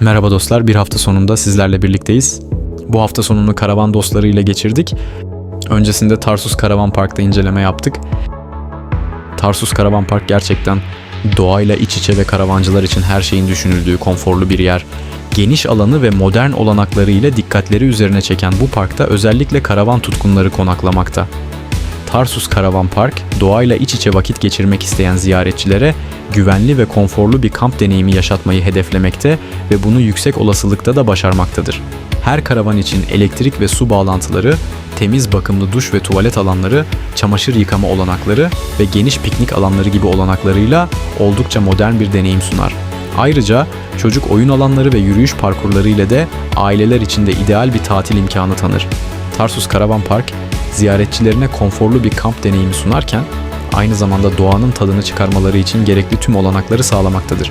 Merhaba dostlar, bir hafta sonunda sizlerle birlikteyiz. Bu hafta sonunu karavan dostları ile geçirdik. Öncesinde Tarsus Karavan Park'ta inceleme yaptık. Tarsus Karavan Park gerçekten doğayla iç içe ve karavancılar için her şeyin düşünüldüğü konforlu bir yer. Geniş alanı ve modern olanakları ile dikkatleri üzerine çeken bu parkta özellikle karavan tutkunları konaklamakta. Tarsus Karavan Park, doğayla iç içe vakit geçirmek isteyen ziyaretçilere güvenli ve konforlu bir kamp deneyimi yaşatmayı hedeflemekte ve bunu yüksek olasılıkta da başarmaktadır. Her karavan için elektrik ve su bağlantıları, temiz bakımlı duş ve tuvalet alanları, çamaşır yıkama olanakları ve geniş piknik alanları gibi olanaklarıyla oldukça modern bir deneyim sunar. Ayrıca çocuk oyun alanları ve yürüyüş parkurları ile de aileler için de ideal bir tatil imkanı tanır. Tarsus Karavan Park, ziyaretçilerine konforlu bir kamp deneyimi sunarken aynı zamanda doğanın tadını çıkarmaları için gerekli tüm olanakları sağlamaktadır.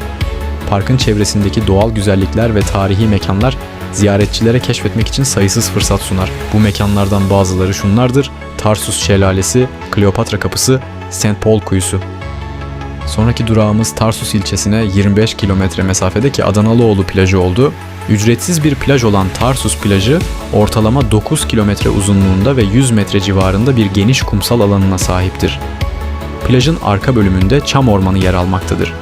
Parkın çevresindeki doğal güzellikler ve tarihi mekanlar ziyaretçilere keşfetmek için sayısız fırsat sunar. Bu mekanlardan bazıları şunlardır: Tarsus Şelalesi, Kleopatra Kapısı, St. Paul Kuyusu. Sonraki durağımız Tarsus ilçesine 25 kilometre mesafedeki Adanalıoğlu plajı oldu. Ücretsiz bir plaj olan Tarsus plajı ortalama 9 kilometre uzunluğunda ve 100 metre civarında bir geniş kumsal alanına sahiptir. Plajın arka bölümünde çam ormanı yer almaktadır.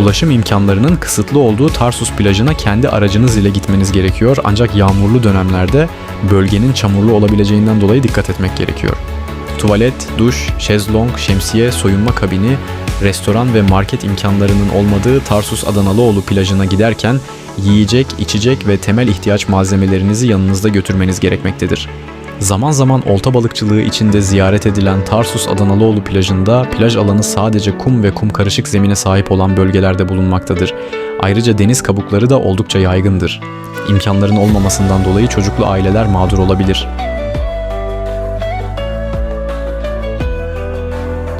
Ulaşım imkanlarının kısıtlı olduğu Tarsus plajına kendi aracınız ile gitmeniz gerekiyor ancak yağmurlu dönemlerde bölgenin çamurlu olabileceğinden dolayı dikkat etmek gerekiyor. Tuvalet, duş, şezlong, şemsiye, soyunma kabini, restoran ve market imkanlarının olmadığı Tarsus Adanalıoğlu plajına giderken yiyecek, içecek ve temel ihtiyaç malzemelerinizi yanınızda götürmeniz gerekmektedir. Zaman zaman olta balıkçılığı içinde ziyaret edilen Tarsus Adanalıoğlu plajında plaj alanı sadece kum ve kum karışık zemine sahip olan bölgelerde bulunmaktadır. Ayrıca deniz kabukları da oldukça yaygındır. İmkanların olmamasından dolayı çocuklu aileler mağdur olabilir.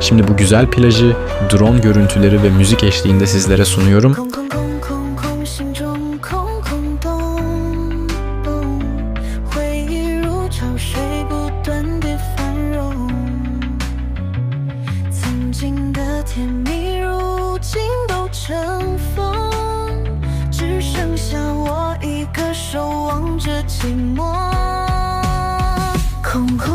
Şimdi bu güzel plajı drone görüntüleri ve müzik eşliğinde sizlere sunuyorum. 空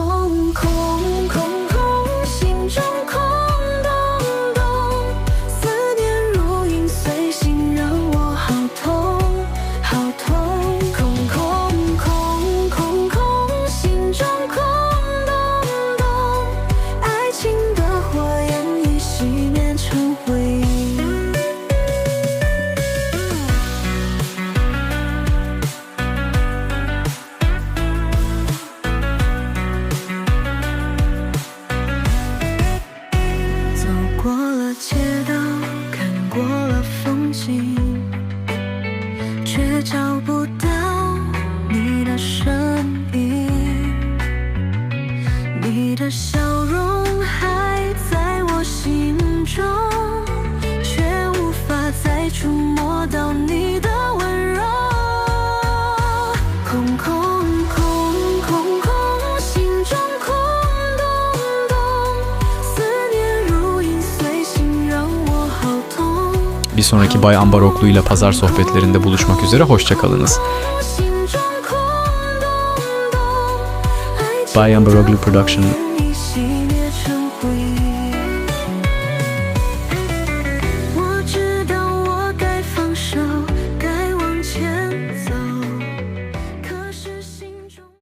找不到你的身影。你的笑容还在我心中，却无法再触摸到你的温柔。空空 Bir sonraki Bay Ambar ile pazar sohbetlerinde buluşmak üzere hoşçakalınız. Bay Ambar Production